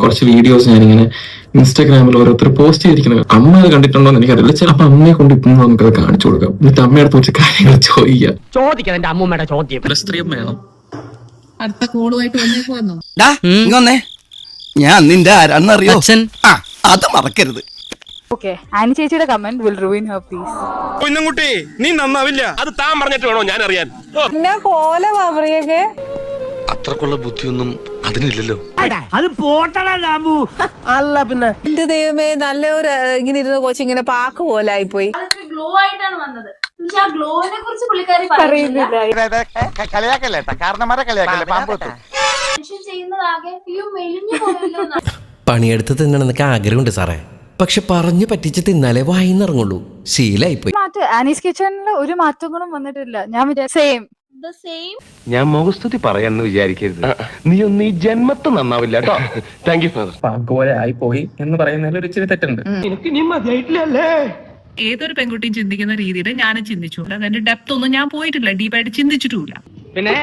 കുറച്ച് വീഡിയോസ് ഞാനിങ്ങനെ ഇൻസ്റ്റാഗ്രാമിൽ ഓരോരുത്തർ പോസ്റ്റ് ചെയ്തിരിക്കുന്നത്. അമ്മ അത് കണ്ടിട്ടുണ്ടോ എന്ന് എനിക്കറിയില്ല. ചിലപ്പോൾ അമ്മയെ കൊണ്ട് ഇപ്പം നമുക്കത് കാണിച്ചു കൊടുക്കാം. എന്നിട്ട് അമ്മയുടെ കുറച്ച് കാര്യങ്ങൾ ചോദിക്കാം ചോദിക്കാം എന്റെ അമ്മൂമ്മയുടെ ചോദ്യം. സ്ത്രീ വേണം. അടുത്ത കോളുമായിട്ട് വന്നേക്ക് വന്നോ? ഞാൻ നിന്റെ ആരാന്നറിയോ അച്ഛൻ. ആ അത് മറക്കരുത്. ഓക്കെ ആനി ചേച്ചിയുടെ comment will ruin her peace കുഞ്ഞുകുട്ടി നീ നന്നാവില്ല. അത് താൻ പറഞ്ഞിട്ട് വേണോ ഞാൻ അറിയാൻ എന്നെ പോലെ പാവറിയൊക്കെ അത്രക്കുള്ള ബുദ്ധിയൊന്നും അതിനില്ലല്ലോ. അത് പോട്ടടാ രാമു അല്ല പിന്നെ. എന്റെ ദൈവമേ നല്ല ഒരു ഇങ്ങനെ ഇരുന്ന കോച്ച് ഇങ്ങനെ പാക്ക് പോലെ ആയിപ്പോയി. ഗ്ലോ ആയിട്ടാണ് വന്നത്. പക്ഷെ ആ ഗ്ലോനെ കുറിച്ച് പുള്ളിക്കാരി പറയുന്നില്ല. മനുഷ്യൻ ചെയ്യുന്നതാകെ അയ്യോ മെലിഞ്ഞു പോയല്ലോ എന്നാണ്. പണിയെടുത്ത് തിന്നണമെന്നൊക്കെ ആഗ്രഹമുണ്ട് സാറേ. പക്ഷെ പറഞ്ഞു പറ്റിച്ച് തിന്നാലേ വായിന്നിറങ്ങുള്ളൂ. ശീലായിപ്പോയി. മാറ്റം ആനീസ് കിച്ചണിൽ ഒരു മാറ്റങ്ങളും വന്നിട്ടില്ല. ഞാൻ സെയിം The same? ഞാൻ മുഖസ്തുതി പറയാന്ന് വിചാരിക്കരുത്. നീ ഒന്ന് ഈ ജന്മത്ത് നന്നാവില്ല കേട്ടോ താങ്ക് യു ഫാദർ ആയി പോയി എന്ന് പറയുന്നതിൽ ഒരു ഇച്ചിരി തെറ്റുണ്ട്. എനിക്ക് നീ മതിയായിട്ടില്ലല്ലേ? ഏതൊരു പെൺകുട്ടിയും ചിന്തിക്കുന്ന രീതിയിൽ ഞാനും ചിന്തിച്ചു അതിന്റെ ഡെപ്ത് ഒന്നും ഞാൻ പോയിട്ടില്ല. ഡീപ്പായിട്ട് ചിന്തിച്ചിട്ടില്ല പിന്നെ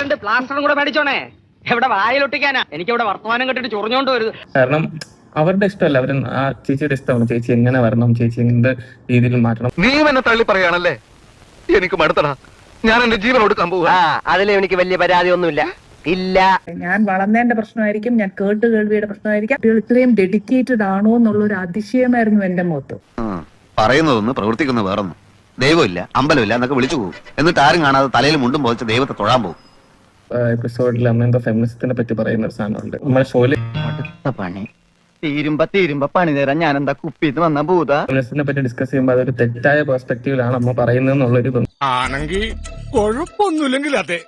രണ്ട് പ്ലാസ്റ്ററും കൂടെ മേടിച്ചോണേ. എവിടെ വായിലൊട്ടിക്കാനാ എനിക്ക് ഇവിടെ വർത്തമാനം കെട്ടിട്ട് ചൊറിഞ്ഞോണ്ട് വരുത്. കാരണം അവരുടെ ഇഷ്ടമല്ല. അവർ ആ ചേച്ചിയുടെ ഇഷ്ടമാണ്. ചേച്ചി എങ്ങനെ വരണം? ചേച്ചി എന്ത് രീതിയിൽ മാറ്റണം? നീ എന്നെ തള്ളി പറയാണല്ലേ എനിക്ക് മടുത്തടാ. ഞാൻ എന്റെ ജീവൻ കൊടുക്കാൻ പോവാ ആ അതിൽ എനിക്ക് വലിയ പരാതി ഒന്നുമില്ല ഇല്ല. ഞാൻ വളർന്നതിന്റെ പ്രശ്നമായിരിക്കും ഞാൻ കേട്ട് കേൾവിയുടെ പ്രശ്നമായിരിക്കും. കുട്ടികൾ ഇത്രയും ഡെഡിക്കേറ്റഡ് ആണോ എന്നുള്ള ഒരു അതിശയമായിരുന്നു എന്റെ മുഖത്ത്. പറയുന്നതൊന്ന് പ്രവർത്തിക്കുന്ന വേറൊന്നും. ദൈവമില്ല അമ്പലമില്ല എന്നൊക്കെ വിളിച്ചു പോകും എന്നിട്ട് ആരും കാണാതെ തലയിൽ മുണ്ടും പോയിച്ച് ദൈവത്തെ തൊഴാൻ പോകും എപ്പിസോഡിൽ അമ്മ എന്താ ഫെമിനിസത്തിനെ പറ്റി പറയുന്ന ഒരു സാധനമുണ്ട് നമ്മുടെ ഷോയിൽ പണി. തീരുമ്പ തീരുമ്പ പണി തരാൻ ഞാൻ എന്താ കുപ്പിന്ന് വന്ന ഭൂത? ഫെമിനിസത്തിനെ പറ്റി ഡിസ്കസ് ചെയ്യുമ്പോൾ അതൊരു തെറ്റായ പെർസ്പെക്റ്റീവിലാണ് അമ്മ പറയുന്നത് എന്നുള്ളൊരു ഇതുണ്ട് ആണെങ്കിൽ കൊഴപ്പൊന്നുമില്ലെങ്കിൽ അതെ.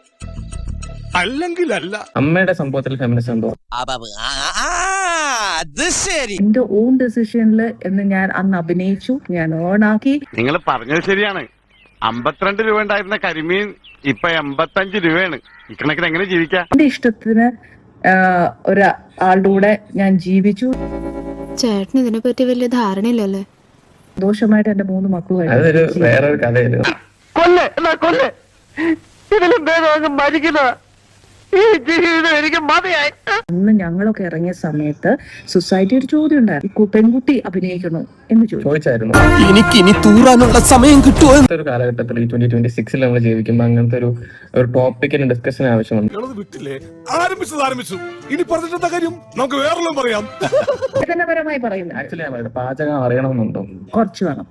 അല്ലെങ്കിൽ അല്ല അമ്മയുടെ സംഭവത്തിൽ ഫെമിനിസം എന്തോ? അത് ശരി. എന്റെ ഓൺ ഡെസിഷനിൽ എന്ന് ഞാൻ അന്ന് അഭിനയിച്ചു ഞാൻ ഓൺ ആക്കി. നിങ്ങൾ പറഞ്ഞത് ശരിയാണ്. അമ്പത്തിരണ്ട് രൂപ ഉണ്ടായിരുന്ന കരിമീൻ ഇപ്പൊ എൺപത്തഞ്ച് രൂപയാണ്. ഇക്കണക്കിന് എങ്ങനെ ജീവിക്കാം? എന്റെ ഇഷ്ടത്തിന് ആഹ്, ഒരാളുടെ കൂടെ ഞാൻ ജീവിച്ചു. ചേട്ടന് ഇതിനെ പറ്റി വലിയ ധാരണയില്ലല്ലേ? ദോഷമായിട്ട് എന്റെ മൂന്ന് മക്കളുമായിട്ട് അതൊരു വേറൊരു കഥയായിരുന്നു കൊല്ല് എന്നാ കൊല്ല്. ഇതിലും ഭേദം അങ്ങ് മരിക്കുന്ന ഈ ജീവിതം എനിക്ക് മതിയായി. അന്ന് ഞങ്ങളൊക്കെ ഇറങ്ങിയ സമയത്ത് സൊസൈറ്റി ഒരു ചോദ്യം ഉണ്ടായിരുന്നു. പെൺകുട്ടി അഭിനയിക്കണോ എന്ന് ചോദിച്ചായിരുന്നു. എനിക്ക് ഇനി തൂറാനുള്ള സമയം കിട്ടുമോ ഒരു കാലഘട്ടത്തിൽ ഈ ട്വന്റി ട്വന്റി സിക്സിൽ നമ്മൾ ജീവിക്കുമ്പോൾ അങ്ങനത്തെ ഒരു ഒരു ടോപ്പിക്കിന് ഡിസ്കഷൻ ആവശ്യമുണ്ട്. വിട്ടില്ലേ? ആരംഭിച്ചത് ആരംഭിച്ചു. ഇനി പറഞ്ഞിട്ടെന്താ കാര്യം? നമുക്ക് പറയാം. പറയുന്നത് ആക്ച്വലി ഞാൻ പറയുന്നത് പാചകം അറിയണമെന്നുണ്ടോ? കുറച്ച് വേണം.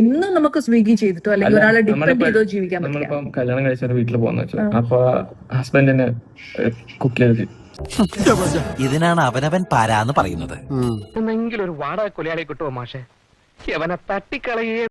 എന്നും നമുക്ക് സ്വിഗ്ഗി ചെയ്തിട്ടോ അല്ലെങ്കിൽ ഒരാളെ ഡിപ്പെൻഡ് ചെയ്തോ ജീവിക്കാൻ നമ്മളിപ്പം കല്യാണം കഴിച്ച ഒരു വീട്ടിൽ പോകുന്ന വെച്ചാൽ അപ്പൊ ഹസ്ബൻഡിന് കുക്ക് ചെയ്ത് ഇതിനാണ് അവനവൻ പാരാന്ന് പറയുന്നത്. എന്നെങ്കിലും ഒരു വാടക കൊലയാളി കിട്ടുമോ മാഷെ? അവനെ തട്ടിക്കളയേ